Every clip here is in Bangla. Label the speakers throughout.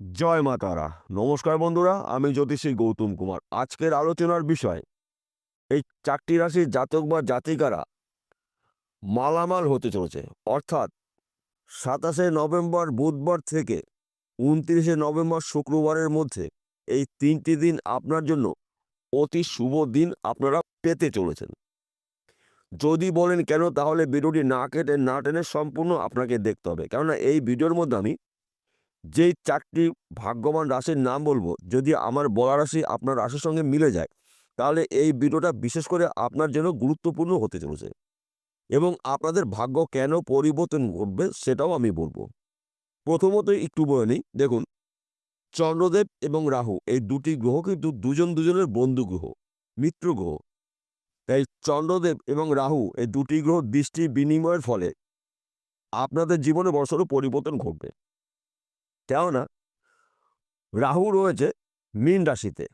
Speaker 1: জয় মা তারা। নমস্কার বন্ধুরা, আমি জ্যোতিষী গৌতম কুমার। আজকের আলোচনার বিষয়, এই চারটি রাশির জাতক বা জাতিকারা মালামাল হতে চলেছে। অর্থাৎ সাতাশে নভেম্বর বুধবার থেকে উনত্রিশে নভেম্বর শুক্রবারের মধ্যে এই তিনটি দিন আপনার জন্য অতি শুভ দিন আপনারা পেতে চলেছেন। যদি বলেন কেন, তাহলে ভিডিওটি না কেটে না টেনে সম্পূর্ণ আপনাকে দেখতে হবে। কেননা এই ভিডিওর মধ্যে আমি যেই চারটি ভাগ্যবান রাশির নাম বলব, যদি আমার বলা রাশি আপনার রাশির সঙ্গে মিলে যায়, তাহলে এই ভিডিওটা বিশেষ করে আপনার জন্য গুরুত্বপূর্ণ হতে চলেছে। এবং আপনাদের ভাগ্য কেন পরিবর্তন ঘটবে সেটাও আমি বলব। প্রথমত একটু বলে নিই, দেখুন, চন্দ্রদেব এবং রাহু, এই দুটি গ্রহ কিন্তু দুজন দুজনের বন্ধু গ্রহ, মিত্র গ্রহ। তাই চন্দ্রদেব এবং রাহু এই দুটি গ্রহ দৃষ্টি বিনিময়ের ফলে আপনাদের জীবনে বড়সড় পরিবর্তন ঘটবে। কেননা রাহু রয়েছে মীন রাশিতে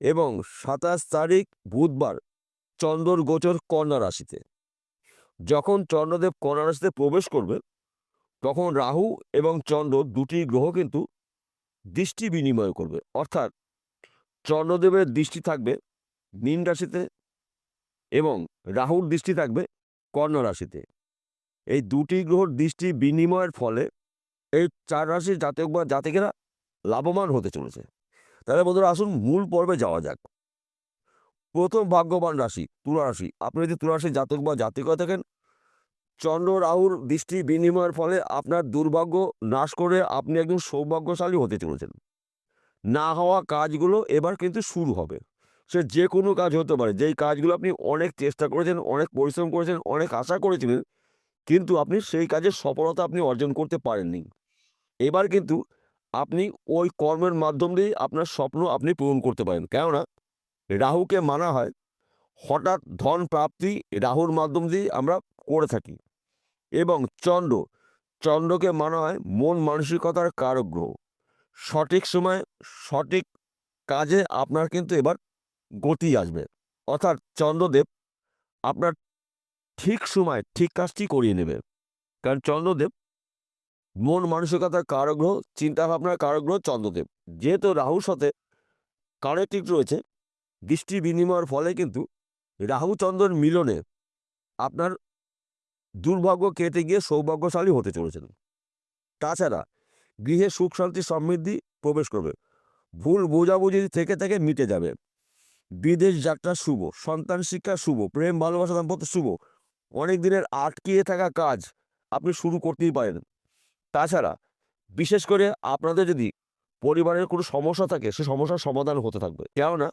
Speaker 1: এবং সাতাশ তারিখ বুধবার চন্দ্রর গোচর কন্যা রাশিতে। যখন চন্দ্রদেব কন্যা রাশিতে প্রবেশ করবে, তখন রাহু এবং চন্দ্র দুটি গ্রহ কিন্তু দৃষ্টি বিনিময় করবে। অর্থাৎ চন্দ্রদেবের দৃষ্টি থাকবে মীন রাশিতে এবং রাহুর দৃষ্টি থাকবে কর্ণ রাশিতে। এই দুটি গ্রহর দৃষ্টি বিনিময়ের ফলে এই চার রাশির জাতক বা জাতিকেরা লাভবান হতে চলেছে। তাহলে বন্ধুরা আসুন মূল পর্বে যাওয়া যাক। প্রথম ভাগ্যবান রাশি, তুলা রাশি। আপনি যদি তুলা রাশির জাতক বা জাতিকা থাকেন, চন্দ্র, রাহুর দৃষ্টি বিনিময়ের ফলে আপনার দুর্ভাগ্য নাশ করে আপনি একজন সৌভাগ্যশালী হতে চলেছেন। না হওয়া কাজগুলো এবার কিন্তু শুরু হবে। সে যে কোনো কাজ হতে পারে। যেই কাজগুলো আপনি অনেক চেষ্টা করেছেন, অনেক পরিশ্রম করেছেন, অনেক আশা করেছিলেন, কিন্তু আপনি সেই কাজের সফলতা আপনি অর্জন করতে পারেননি। এবার কিন্তু আপনি ওই কর্মের মাধ্যম দিয়ে আপনার স্বপ্ন আপনি পূরণ করতে পারেন। কেননা রাহুকে মানা হয়, হঠাৎ ধন প্রাপ্তি রাহুর মাধ্যম দিয়ে আমরা করে থাকি। এবং চন্দ্র, চন্দ্রকে মানা হয় মন মানসিকতার কারক গ্রহ সঠিক সময় সঠিক কাজে আপনার কিন্তু এবার গতি আসবে। অর্থাৎ চন্দ্রদেব আপনার ঠিক সময় ঠিক কাজটি করিয়ে নেবে। কারণ চন্দ্রদেব মন মানসিকতার কারগ্রহ, চিন্তাভাবনার কারগ্রহ চন্দ্রদেব। যেহেতু রাহুর সাথে কানেক্টিভ রয়েছে, দৃষ্টি বিনিময়ের ফলে কিন্তু রাহু চন্দ্রের মিলনে আপনার দুর্ভাগ্য কেটে গিয়ে সৌভাগ্যশালী হতে চলেছেন। তাছাড়া গৃহে সুখ, শান্তি, সমৃদ্ধি প্রবেশ করবে। ভুল বোঝাবুঝি থেকে থেকে মিটে যাবে। বিদেশ যাত্রা শুভ, সন্তান শিক্ষা শুভ, প্রেম, ভালোবাসা, দাম্পত্য শুভ। অনেক দিনের আটকিয়ে থাকা কাজ আপনি শুরু করতেই পারেন। তাছাড়া বিশেষ করে আপনাদের যদি পরিবারের কোনো সমস্যা থাকে, সে সমস্যার সমাধান হতে থাকবে। কেননা,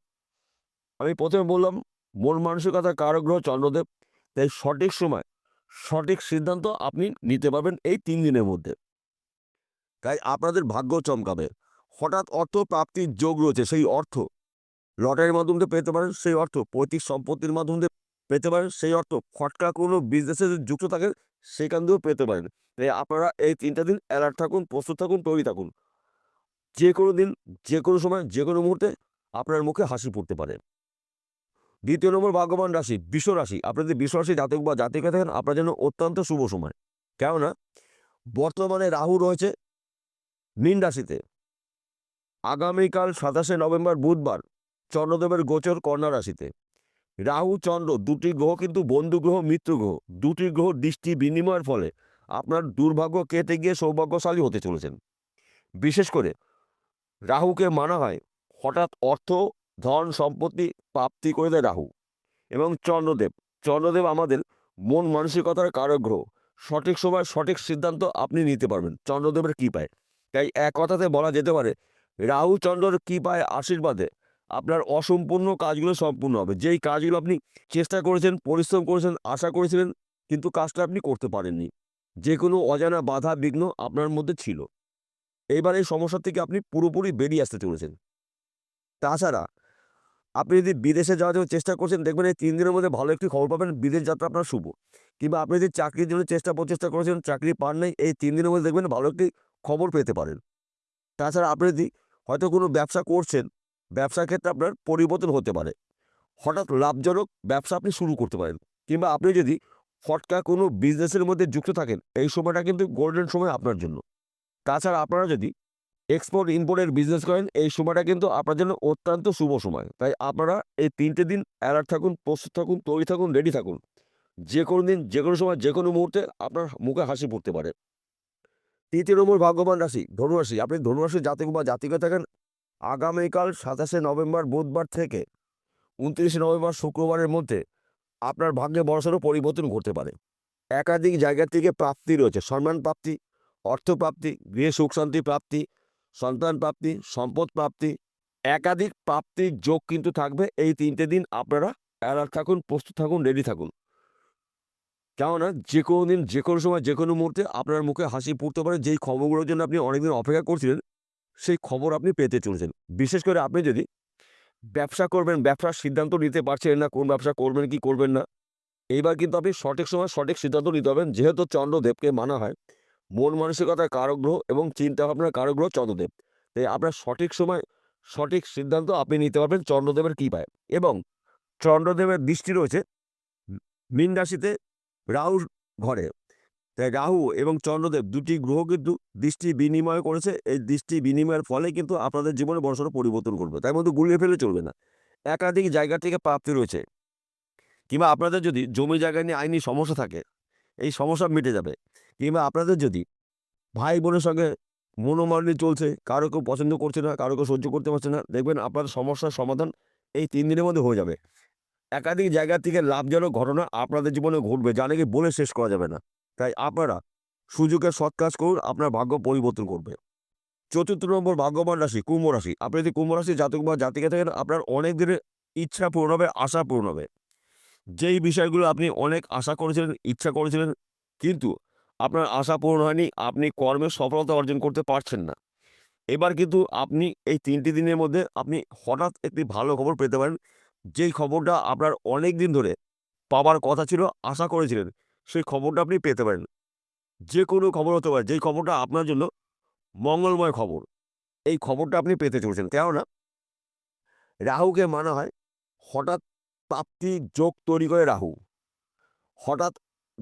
Speaker 1: আমি প্রথমে বললাম, মন মানসিকতার কারগ্রহ চন্দ্রদেব, তাই সঠিক সময়, সঠিক সিদ্ধান্ত আপনি নিতে পারবেন এই তিন দিনের মধ্যে। তাই আপনাদের ভাগ্য চমকাবে। হঠাৎ অর্থ প্রাপ্তির যোগ রয়েছে, সেই অর্থ লটারির মাধ্যমে পেতে পারেন, সেই অর্থ পৈতৃক সম্পত্তির মাধ্যমে পেতে পারেন, সেই অর্থ ফটকা কোনো বিজনেসে যুক্ত থাকেন সেখান দিয়েও পেতে পারেন। তাই আপনারা এই তিনটা দিন অ্যালার্ট থাকুন, প্রস্তুত থাকুন, তৈরি থাকুন। যে কোনো দিন যে কোনো সময় যে কোনো মুহূর্তে আপনার মুখে হাসি পড়তে পারে। দ্বিতীয় নম্বর, ভাগ্যবান রাশি বিশ্ব রাশি। আপনি যদি বিশ্ব রাশি জাতক বা জাতিকা থাকেন, আপনার জন্য অত্যন্ত শুভ সময়। কেননা, বর্তমানে রাহু রয়েছে মীন রাশিতে। আগামীকাল সাতাশে নভেম্বর, বুধবার, চন্দ্রদেবের গোচর কন্যা রাশিতে। রাহু চন্দ্র দুটি গ্রহ কিন্তু বন্ধু গ্রহ, মিত্র গ্রহ। দুটি গ্রহ দৃষ্টি বিনিময়ের ফলে আপনার দুর্ভাগ্য কেটে গিয়ে সৌভাগ্যশালী হতে চলেছেন। বিশেষ করে রাহুকে মানা হয়, হঠাৎ অর্থ, ধন, সম্পত্তি প্রাপ্তি করে দেয় রাহু এবং চন্দ্রদেব। চন্দ্রদেব আমাদের মন মানসিকতার কারক গ্রহ। সঠিক সময় সঠিক সিদ্ধান্ত আপনি নিতে পারবেন, চন্দ্রদেবের কৃপায়। তাই এক কথাতে বলা যেতে পারে রাহু চন্দ্রর কৃপায় আশীর্বাদে আপনার অসম্পূর্ণ কাজগুলো সম্পূর্ণ হবে। যেই কাজগুলো আপনি চেষ্টা করেছেন, পরিশ্রম করেছেন, আশা করেছিলেন, কিন্তু কাজটা আপনি করতে পারেননি। যে কোনো অজানা বাধা, বিঘ্ন আপনার মধ্যে ছিল। এইবার এই সমস্যা থেকে আপনি পুরোপুরি বেরিয়ে আসতে চলেছেন। তাছাড়া, আপনি যদি বিদেশে যাওয়ার জন্য চেষ্টা করছেন, দেখবেন এই তিন দিনের মধ্যে ভালো একটি খবর পাবেন, বিদেশ যাত্রা আপনার শুভ। কিংবা আপনি যদি চাকরির জন্য চেষ্টা প্রচেষ্টা করেছেন, চাকরি পান নাই, এই তিন দিনের মধ্যে দেখবেন ভালো একটি খবর পেতে পারেন। তাছাড়া আপনি যদি হয়তো কোনো ব্যবসা করছেন ব্যবসার ক্ষেত্রে আপনার পরিবর্তন হতে পারে। হঠাৎ লাভজনক ব্যবসা আপনি শুরু করতে পারেন কিংবা আপনি যদি ফটকা কোনো বিজনেসের মধ্যে যুক্ত থাকেন, এই সময়টা কিন্তু গোল্ডেন সময় আপনার জন্য। তাছাড়া আপনারা যদি এক্সপোর্ট ইম্পোর্টের বিজনেস করেন, এই সময়টা কিন্তু আপনার জন্য অত্যন্ত শুভ সময়। তাই আপনারা এই তিনটে দিন অ্যালার্ট থাকুন, প্রস্তুত থাকুন, তৈরি থাকুন রেডি থাকুন। যে কোনো দিন, যে কোনো সময়, যে কোনো মুহূর্তে আপনার মুখে হাসি পড়তে পারে। তৃতীয় নম্বর ভাগ্যবান রাশি ধনুরাশি আপনি ধনুরাশি জাতক বা জাতিকা থাকেন আগামীকাল সাতাশে নভেম্বর বুধবার থেকে উনত্রিশে নভেম্বর শুক্রবারের মধ্যে আপনার ভাগ্যে বড়সড় পরিবর্তন ঘটতে পারে। একাধিক জায়গা থেকে প্রাপ্তি রয়েছে। সম্মান প্রাপ্তি, অর্থ প্রাপ্তি, গৃহে সুখ শান্তি প্রাপ্তি, সন্তান প্রাপ্তি, সম্পদ প্রাপ্তি, একাধিক প্রাপ্তির যোগ কিন্তু থাকবে। এই তিনটে দিন আপনারা অ্যালার্ট থাকুন, প্রস্তুত থাকুন, রেডি থাকুন। কেননা যে কোনো দিন, যে কোনো সময়, যে কোনো মুহূর্তে আপনার মুখে হাসি ফুটতে পারে। যেই খবরগুলোর জন্য আপনি অনেকদিন অপেক্ষা করছিলেন সেই খবর আপনি পেতে চলেছেন। বিশেষ করে আপনি যদি ব্যবসা করবেন, ব্যবসার সিদ্ধান্ত নিতে পারছেন না, কোন ব্যবসা করবেন, কি করবেন না, এইবার কিন্তু আপনি সঠিক সময় সঠিক সিদ্ধান্ত নিতে হবেন যেহেতু চন্দ্রদেবকে মানা হয়, মন মানসিকতার কারগ্রহ এবং চিন্তাভাবনার কারগ্রহ চন্দ্রদেব। তাই আপনার সঠিক সময় সঠিক সিদ্ধান্ত আপনি নিতে পারবেন চন্দ্রদেবের কী কৃপায়। এবং চন্দ্রদেবের দৃষ্টি রয়েছে, মীন রাশিতে রাহুর ঘরে। তাই রাহু এবং চন্দ্রদেব দুটি গ্রহ কিন্তু দৃষ্টি বিনিময় করেছে। এই দৃষ্টি বিনিময়ের ফলে কিন্তু আপনাদের জীবনে বড়সড় পরিবর্তন করবে তাই মধ্যে গুলিয়ে ফেলে চলবে না। একাধিক জায়গা থেকে প্রাপ্তি রয়েছে। কিংবা আপনাদের যদি জমি জায়গা নিয়ে আইনি সমস্যা থাকে, এই সমস্যা মিটে যাবে। কিংবা আপনাদের যদি ভাই বোনের সঙ্গে মনোমালিন্য চলছে, কারও কেউ পছন্দ করছে না, কারও কেউ সহ্য করতে পারছে না, দেখবেন আপনার সমস্যার সমাধান এই তিন দিনের মধ্যে হয়ে যাবে। একাধিক জায়গা থেকে লাভজনক ঘটনা আপনাদের জীবনে ঘটবে, যা নাকি বলে শেষ করা যাবে না। তাই আপনারা সুযোগের সৎ কাজ করুন, আপনার ভাগ্য পরিবর্তন করবে। চতুর্থ নম্বর, ভাগ্যবান রাশি, কুম্ভ রাশি। আপনি যদি কুম্ভ রাশি জাতক বা জাতিকে থাকেন, আপনার অনেক দিনের ইচ্ছা পূরণ হবে, আশা পূরণ হবে। যেই বিষয়গুলো আপনি অনেক আশা করেছিলেন, ইচ্ছা করেছিলেন, কিন্তু আপনার আশা পূরণ হয়নি, আপনি কর্মে সফলতা অর্জন করতে পারছেন না। এবার কিন্তু আপনি এই তিনটি দিনের মধ্যে আপনি হঠাৎ একটি ভালো খবর পেতে পারেন। যেই খবরটা আপনার অনেক দিন ধরে পাওয়ার কথা ছিল, আশা করেছিলেন সেই খবরটা আপনি পেতে পারেন। যে কোনো খবর হতে পারে যেই খবরটা আপনার জন্য মঙ্গলময় খবর। এই খবরটা আপনি পেতে চলেছেন। কেননা রাহুকে মানা হয়, হঠাৎ প্রাপ্তি যোগ তৈরি করে রাহু। হঠাৎ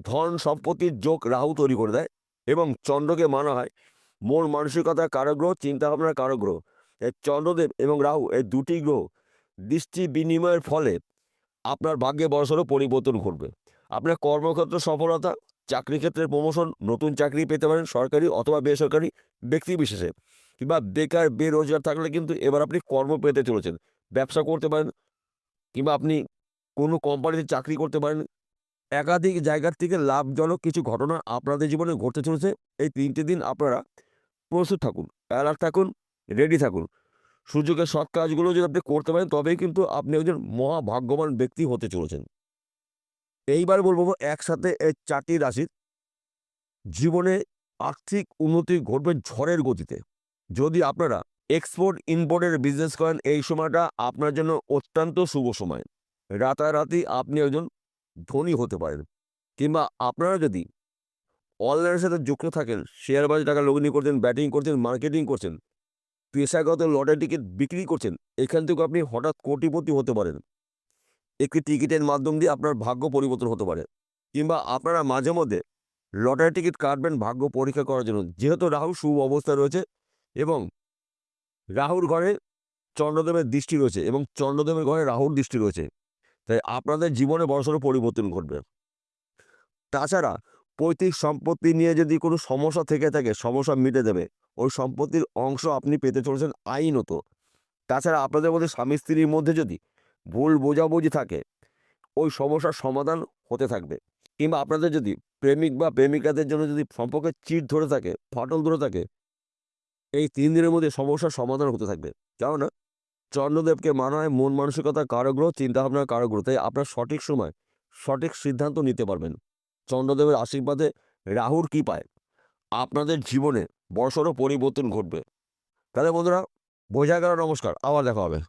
Speaker 1: ধন সম্পত্তির যোগ রাহু তৈরি করে দেয় এবং চন্দ্রকে মানা হয়, মন মানসিকতার কারগ্রহ চিন্তাভাবনার কারগ্রহ। এই চন্দ্রদেব এবং রাহু এই দুটি গ্রহ দৃষ্টি বিনিময়ের ফলে আপনার ভাগ্যে বড়সড় পরিবর্তন ঘটবে। আপনার কর্মক্ষেত্র সফলতা, চাকরি ক্ষেত্রে প্রমোশন নতুন চাকরি পেতে পারেন সরকারি অথবা বেসরকারি ব্যক্তি বিশেষে কিংবা বেকার, বেরোজগার থাকলে কিন্তু এবার আপনি কর্ম পেতে চলেছেন, ব্যবসা করতে পারেন কিংবা আপনি কোনো কোম্পানিতে চাকরি করতে পারেন। একাধিক জায়গার থেকে লাভজনক কিছু ঘটনা আপনাদের জীবনে ঘটতে চলেছে, এই তিনটে দিন আপনারা প্রস্তুত থাকুন অ্যালার্ট থাকুন রেডি থাকুন। সুযোগের সৎ কাজগুলো যদি আপনি করতে পারেন, তবেই কিন্তু আপনি একজন মহাভাগ্যবান ব্যক্তি হতে চলেছেন। এইবার বলব একসাথে এই চারটি রাশির জীবনে আর্থিক উন্নতি ঘটবে ঝড়ের গতিতে। যদি আপনারা এক্সপোর্ট ইম্পোর্টের বিজনেস করেন, এই সময়টা আপনার জন্য অত্যন্ত শুভ সময়। রাতারাতি আপনি একজন ধনী হতে পারেন। কিংবা আপনারা যদি অনলাইনের সাথে যুক্ত থাকেন শেয়ার বাজারে টাকা লগ্নি করছেন ব্যাটিং করছেন মার্কেটিং করছেন, পেশাগত লটারি টিকিট বিক্রি করছেন, এখান থেকে আপনি হঠাৎ কোটিপতি হতে পারেন। একটি টিকিটের মাধ্যম দিয়ে আপনার ভাগ্য পরিবর্তন হতে পারে। কিংবা আপনারা মাঝে মধ্যে লটারি টিকিট কাটবেন ভাগ্য পরীক্ষা করার জন্য। যেহেতু রাহু শুভ অবস্থায় রয়েছে এবং রাহুর ঘরে চন্দ্রদেবের দৃষ্টি রয়েছে এবং চন্দ্রদেবের ঘরে রাহুর দৃষ্টি রয়েছে, তাই আপনাদের জীবনে বড়সড় পরিবর্তন ঘটবে। তাছাড়া পৈতৃক সম্পত্তি নিয়ে যদি কোনো সমস্যা থেকে থাকে, সমস্যা মিটে দেবে ওই সম্পত্তির অংশ আপনি পেতে চলেছেন আইনত। তাছাড়া আপনাদের মধ্যে স্বামী স্ত্রীর মধ্যে যদি ভুল বোঝাবুঝি থাকে, ওই সমস্যার সমাধান হতে থাকবে। কিংবা আপনাদের যদি প্রেমিক বা প্রেমিকাদের জন্য যদি সম্পর্কে চিট ধরে থাকে, ফাটল ধরে থাকে, এই তিন দিনের মধ্যে সমস্যার সমাধান হতে থাকবে। কেননা চন্দ্রদেবকে মানা হয় মন মানসিকতার কারগ্রহ চিন্তাভাবনার কারগ্রহ। তাই আপনার সঠিক সময় সঠিক সিদ্ধান্ত নিতে পারবেন। চন্দ্রদেবের আশীর্বাদে রাহুর কৃপায় আপনাদের জীবনে বড়সড় পরিবর্তন ঘটবে। তাহলে বন্ধুরা, বোঝা গেল, নমস্কার। আবার দেখা হবে।